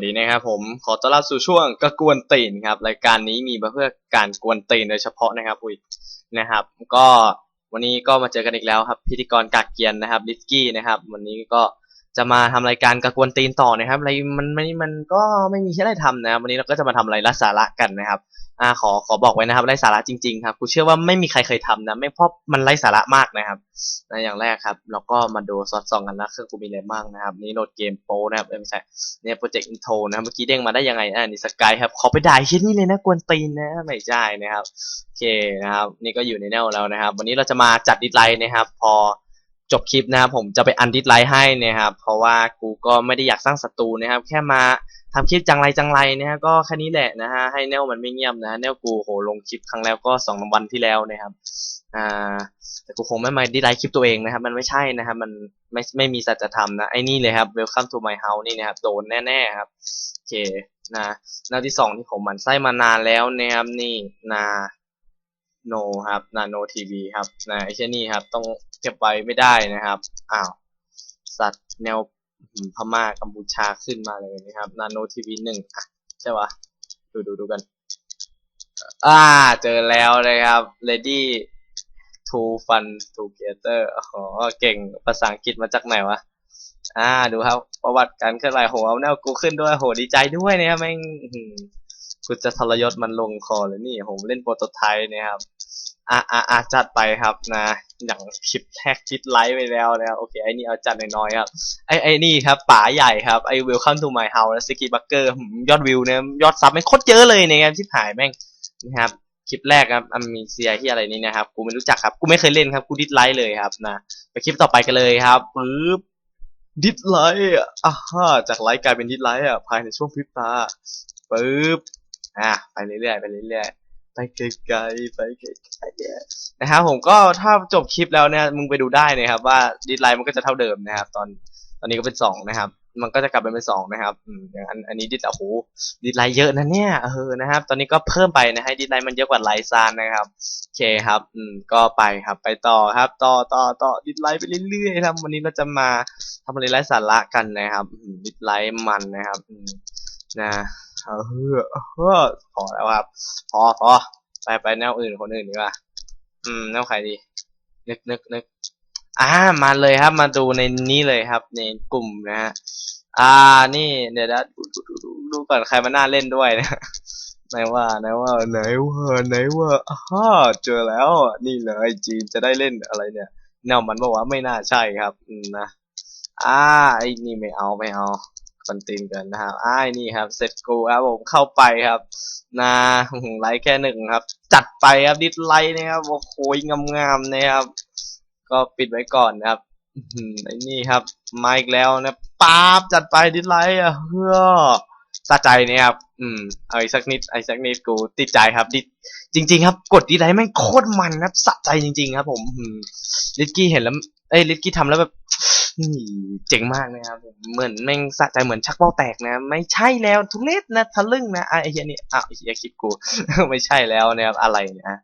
วัสดีนะครับผมขอต้อนรับสู่ช่วงกระกวนตีนครับรายการนี้มีมาเพื่อการกวนตีนโดยเฉพาะนะครับอุ้ยนะครับ ก็วันนี้ก็มาเจอกันอีกแล้วครับ พิธีกรกากเกียนนะครับลิสกี้นะครับ วันนี้ก็ จะมาทำรายการกระกวนตีนต่อนะครับอะไรมันมันมันก็ไม่มีอะไรทำนะครับวันนี้เราก็จะมาทำอะไรไร้สาระกันนะครับอ่าขอขอบอกไว้นะครับไร้สาระจริงๆครับกูเชื่อว่าไม่มีใครเคยทำนะ ไม่เพราะมันไร้สาระมากนะครับนะอย่างแรกครับเราก็มาดูซอสซองกันนะเครื่องกูมีอะไรบ้างนะครับ นี่โหลดเกมโปรนะครับไม่ใช่เนี่ยโปรเจกต์อินโทรนะเมื่อกี้เด้งมาได้ยังไงอ่านี่สกายครับขอไปด่าเช่นนี้เลยนะกวนตีนนะไม่ใช่นะครับโอเคนะครับ นี่ก็อยู่ในแนวแล้วนะครับ วันนี้เราจะมาจัดดิสไลน์นะครับ พอ จบคลิปนะครับผมจะไปอันดิสไลน์ให้นะครับเพราะว่ากูก็ไม่ได้อยากสร้างศัตรูนะครับแค่มาทำคลิปจังไรจังไรนะฮะก็แค่นี้แหละนะฮะให้แนวมันไม่เงียบนะแนวกูโหลงคลิปครั้งแล้วก็สองวันที่แล้วนะครับอ่าแต่กูคงไม่มาดีไลค์คลิปตัวเองนะครับ มันไม่ใช่นะครับ มันไม่ไม่มีสัจธรรมนะไอ้นี่เลยครับ Welcome to my house นี่นะครับโดนแน่ๆครับโอเคนะหน้าที่สองที่ผมหมันไส้มานานแล้วนะครับนี่นา โนครับนาโนทีวีครับนะไอ้เช่นนี่ครับ ต้องเก็บไว้ไม่ได้นะครับอ้าวสัตว์แนวพม่ากัมพูชาขึ้นมาเลยนะครับนาโนทีวีหนึ่งอะใช่ปะดูดูดูกันอ่าเจอแล้วนะครับ Lady two fun together อ๋อเก่งภาษาอังกฤษมาจากไหนวะอ่าดูครับ ประวัติการเคลื่อนไหวโหเอาแนวกูขึ้นด้วยโหดีใจด้วยนะครับแม่ง อื้อหือกูจะทรยศมันลงคอเลยนี่ผมเล่นโปรโตไทป์นะครับอ่าอ่าอ่าจัดไปครับนะอย่างคลิปแรกคลิปไลฟ์ไปแล้วนะครับโอเคไอ้นี่เอาจัดน้อยๆครับไอ้ไอ้นี่ครับป๋าใหญ่ครับไอ้ welcome to my house และสกีบักเกอร์ยอดวิวเนี่ยยอดซับไม่โคตรเยอะเลยนะครับที่หายแม่งนะครับคลิปแรกครับอเมเซียที่อะไรนี่นะครับกูไม่รู้จักครับกูไม่เคยเล่นครับกูดิสไลค์เลยครับนะไปคลิปต่อไปกันเลยครับปึ๊บดิสไลค์อะฮ่าจากไลค์กลายเป็นดิสไลค์อะภายในช่วงพริบตาปึ๊บ อะไปเรื่อยๆไปเรื่อยๆไปไกลๆไปไกลๆนะครับผมก็ถ้าจบคลิปแล้วเนี่ยมึงไปดูได้นะครับว่าดิสไลค์มันก็จะเท่าเดิมนะครับ ตอนตอนนี้ก็เป็นสองนะครับ มันก็จะกลับไปเป็นสองนะครับอย่างอันอันนี้ดิสโอ้โหดิสไลค์เยอะนะเนี่ยเออนะครับ ตอนนี้ก็เพิ่มไปนะให้ดิสไลค์มันเยอะกว่าไลค์ซานนะครับโอเคครับอืมก็ไปครับไปต่อครับ ต่อต่อต่อดิสไลค์ไปเรื่อยๆครับวันนี้เราจะมาทำอะไรไร้สาระกันนะครับดิสไลค์มันนะครับอืมนะ เออเออพอแล้วครับ พอพอไปไปแนวอื่นคนอื่นดีกว่า อืมแนวใครดี นึกนึกนึกอ่ามาเลยครับ มาดูในนี้เลยครับ ในกลุ่มนะฮะ อ่า นี่ เดี๋ยวนะดูดูดูดูดูก่อนใครมาน่าเล่นด้วยนะไหนว่าไหนว่าไหนว่าไหนว่าฮ่าเจอแล้ว นี่เลยจีนจะได้เล่นอะไรเนี่ยแนวมันบอกว่าไม่น่าใช่ครับ อืมนะ อ่าไอ้นี่ไม่เอาไม่เอา คนตีนกันนะครับอ่าไอ้นี่ครับเสร็จกูครับผมเข้าไปครับนะอื้อหือไลค์แค่หนึ่งครับ จัดไปครับดิสไลค์นะครับโอ้โหงามๆนะครับ ก็ปิดไว้ก่อนนะครับอื้อหือไอ้นี่ครับมาอีกแล้วนะป๊าบจัดไปดิสไลค์อะเฮ้อสะใจเนี่ยครับ อืม เอาอีกสักนิดเอาอีกสักนิดกูติดใจครับดิจริง ๆ ครับ กดดีไลท์แม่งโคตรมันครับสะใจจริง ๆ ครับ ผมอืมลิกกี้เห็นแล้ว เอ้ยลิกกี้ทำแล้วแบบ เจ๋งมากนะครับเหมือนแม่งสะใจเหมือนชักเบ้าแตกนะ ไม่ใช่แล้วทุเรศนะทะลึ่งนะไอ้เฮียนี่อ้าวไอเฮียคลิปกู ไม่ใช่แล้วนะครับอะไรนะ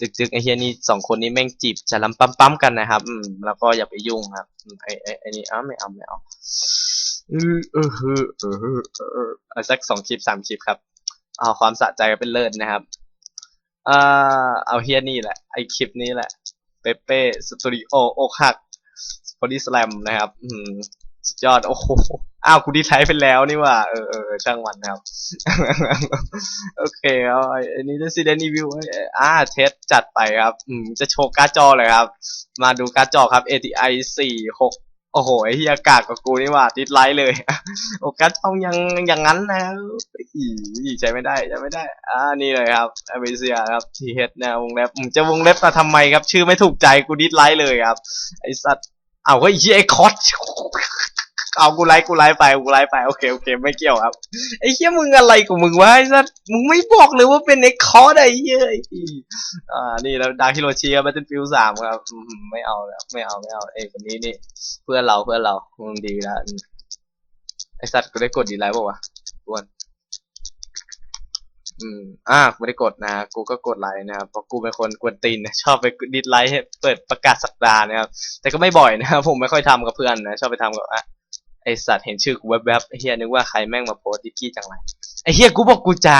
จึกๆไอ้เฮียนี่สองคนนี้แม่งจีบจะลำปั๊มๆกันนะครับ อืมแล้วก็อย่าไปยุ่งครับไอ้ไอ้ไอ้นี่อ้าวไม่เอาไม่เอาเออเออเออเออเออเออเอาสักสองคลิปสามคลิปครับ เอาความสะใจเป็นเลิศนะครับอ่าเอาเฮียนี่แหละไอคลิปนี้แหละเปเป้สตูดิโออกหัก บอดี้สแลมนะครับ อืมสุดยอด โอ้โห อ้าว กูดีไทป์ไปแล้วนี่ว่า เออเออช่างมันนะครับ โอเคเอาอ้นี้ Resident Evil อ่า เทสจัดไปครับ อืม จะโชว์การ์ดจอเลยครับ มาดูการ์ดจอครับ ATI สี่หกโอ้โหไอ้เฮียกากกับกูนี่ว่าดิสไลท์เลย โอกัสต้องยังอย่างนั้นนะอีใช้ไม่ได้ใช้ไม่ได้ อ่านี่เลยครับอเมเซียครับทีเฮดแนววงเล็บมึงจะวงเล็บมาทำไมครับ ชื่อไม่ถูกใจกูดิสไลท์เลยครับ ไอสัตว์ เอาก็ไอ้เหี้ยไอ้คอสเอากูไลค์กูไลค์ไปกูไลค์ไปโอเคโอเคไม่เกี่ยวครับไอ้เหี้ยมึงอะไรของมึงวะไอ้สัตว์มึงไม่บอกเลยว่าเป็นไอ้คอสไอ้เหี้ยไอ้อ่านี่แล้วดาร์ฮิโรชิครับแบทเทิลฟิลสามครับอืมไม่เอาแล้วไม่เอาไม่เอาไอ้คนนี้นี่ เพื่อนเราเพื่อนเรามึงดีแล้วไอ้สัตว์กูได้กดดีไลค์ป่าวะอ้วน อืม อ่ากูไม่ได้กดนะ กูก็กดไลค์นะครับเพราะกูเป็นคนกวนตีนนะชอบไปดิสไลค์เปิดประกาศสักดานะครับ แต่ก็ไม่บ่อยนะครับผมไม่ค่อยทำกับเพื่อนนะ ชอบไปทำกับอะไอสัตว์เห็นชื่อกูแวบๆเฮียนึกว่าใครแม่งมาโพสดิกี้จังไรไอเฮียกูบอกกูจะ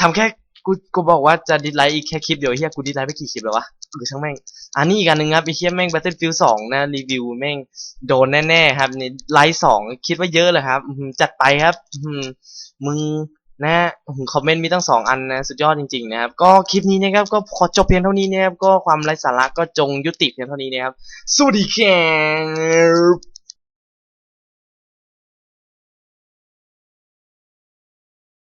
ทำแค่กูกูบอกว่าจะดิสไลค์อีกแค่คลิปเดียวเฮียกูดิสไลค์ไปกี่คลิปแล้ววะกูช่างแม่ง อันนี้อีกอันหนึ่งครับไอเฮียแม่ง Battlefield 2 นะ รีวิวแม่งโดนแน่ๆครับนี่ไลค์สองคิดว่าเยอะเลยครับจัดไปครับมึง นะฮะคอมเมนต์มีตั้งสองอันนะสุดยอดจริงๆนะครับ ก็คลิปนี้นะครับก็ขอจบเพียงเท่านี้นะครับก็ความไร้สาระก็จงยุติเพียงเท่านี้นะครับสวัสดีครับ